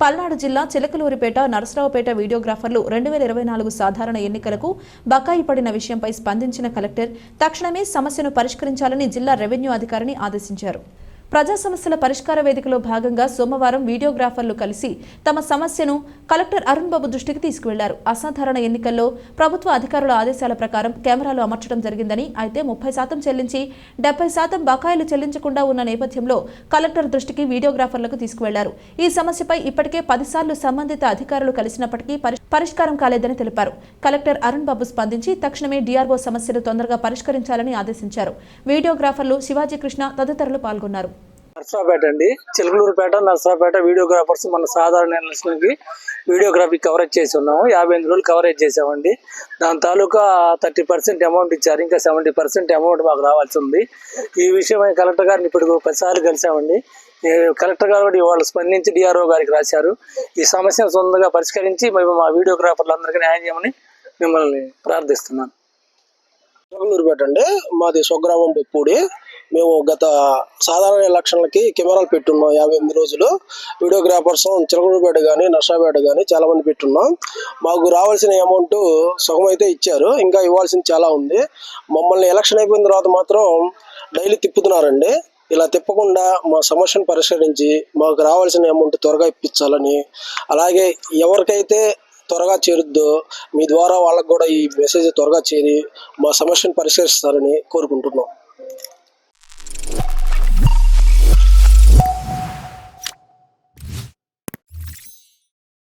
పల్నాడు జిల్లా చిలకలూరిపేట నరసరావుపేట వీడియోగ్రాఫర్లు రెండు వేల ఇరవై నాలుగు సాధారణ ఎన్నికలకు బకాయి పడిన విషయంపై స్పందించిన కలెక్టర్ తక్షణమే సమస్యను పరిష్కరించాలని జిల్లా రెవెన్యూ అధికారిని ఆదేశించారు. ప్రజా సమస్యల పరిష్కార వేదికలో భాగంగా సోమవారం వీడియోగ్రాఫర్లు కలిసి తమ సమస్యను కలెక్టర్ అరుణ్ బాబు దృష్టికి తీసుకువెళ్ళారు. అసాధారణ ఎన్నికల్లో ప్రభుత్వ అధికారుల ఆదేశాల ప్రకారం కెమెరాలు అమర్చడం జరిగిందని అయితే ముప్పై శాతం చెల్లించి డెబ్బై శాతం బకాయిలు చెల్లించకుండా ఉన్న నేపథ్యంలో కలెక్టర్ దృష్టికి వీడియోగ్రాఫర్లకు తీసుకువెళ్ళారు. ఈ సమస్యపై ఇప్పటికే పదిసార్లు సంబంధిత అధికారులు కలిసినప్పటికీ పరిష్కారం కాలేదని తెలిపారు. కలెక్టర్ అరుణ్ బాబు స్పందించి తక్షణమే డిఆర్ఓ సమస్యను తొందరగా పరిష్కరించాలని ఆదేశించారు. వీడియోగ్రాఫర్లు శివాజీ కృష్ణ తదితరులు పాల్గొన్నారు. నర్సరాపేట అండి. చిలకలూరుపేట నర్సరాపేట వీడియోగ్రాఫర్స్ మన సాధారణ ఎలక్షన్కి వీడియోగ్రఫీ కవరేజ్ చేసి ఉన్నాము. యాభై ఎనిమిది రోజులు కవరేజ్ చేసామండి దాని తాలూకా థర్టీ పర్సెంట్ అమౌంట్ ఇచ్చారు. ఇంకా సెవెంటీ పర్సెంట్ అమౌంట్ మాకు రావాల్సి ఉంది. ఈ విషయమై కలెక్టర్ గారిని ఇప్పుడు పదిసార్లు కలిసామండి. కలెక్టర్ గారు కూడా ఇవాళ స్పందించి డిఆర్ఓ గారికి రాశారు. ఈ సమస్యను సొంతంగా పరిష్కరించి మేము మా వీడియోగ్రాఫర్లందరికీ న్యాయం చేయమని మిమ్మల్ని ప్రార్థిస్తున్నాను. చిలకలూరుపేట అండి. మాది స్వగ్రామం బొప్పూడి. మేము గత సాధారణ ఎలక్షన్లకి కెమెరాలు పెట్టున్నాం యాభై ఎనిమిది రోజులు. వీడియోగ్రాఫర్స్ చిలకలూరుపేట కానీ నర్సాపేట కానీ చాలా మంది పెట్టున్నాం. మాకు రావాల్సిన అమౌంట్ సగం అయితే ఇచ్చారు. ఇంకా ఇవ్వాల్సింది చాలా ఉంది. మమ్మల్ని ఎలక్షన్ అయిపోయిన తర్వాత మాత్రం డైలీ తిప్పుతున్నారండి. ఇలా తిప్పకుండా మా సమస్యను పరిష్కరించి మాకు రావాల్సిన అమౌంట్ త్వరగా ఇప్పించాలని. అలాగే ఎవరికైతే త్వరగా చేరుద్దో. మీ ద్వారా వాళ్ళకు కూడా ఈ మెసేజ్ త్వరగా చేరి మా సమస్యను పరిష్కరిస్తారని కోరుకుంటున్నాం.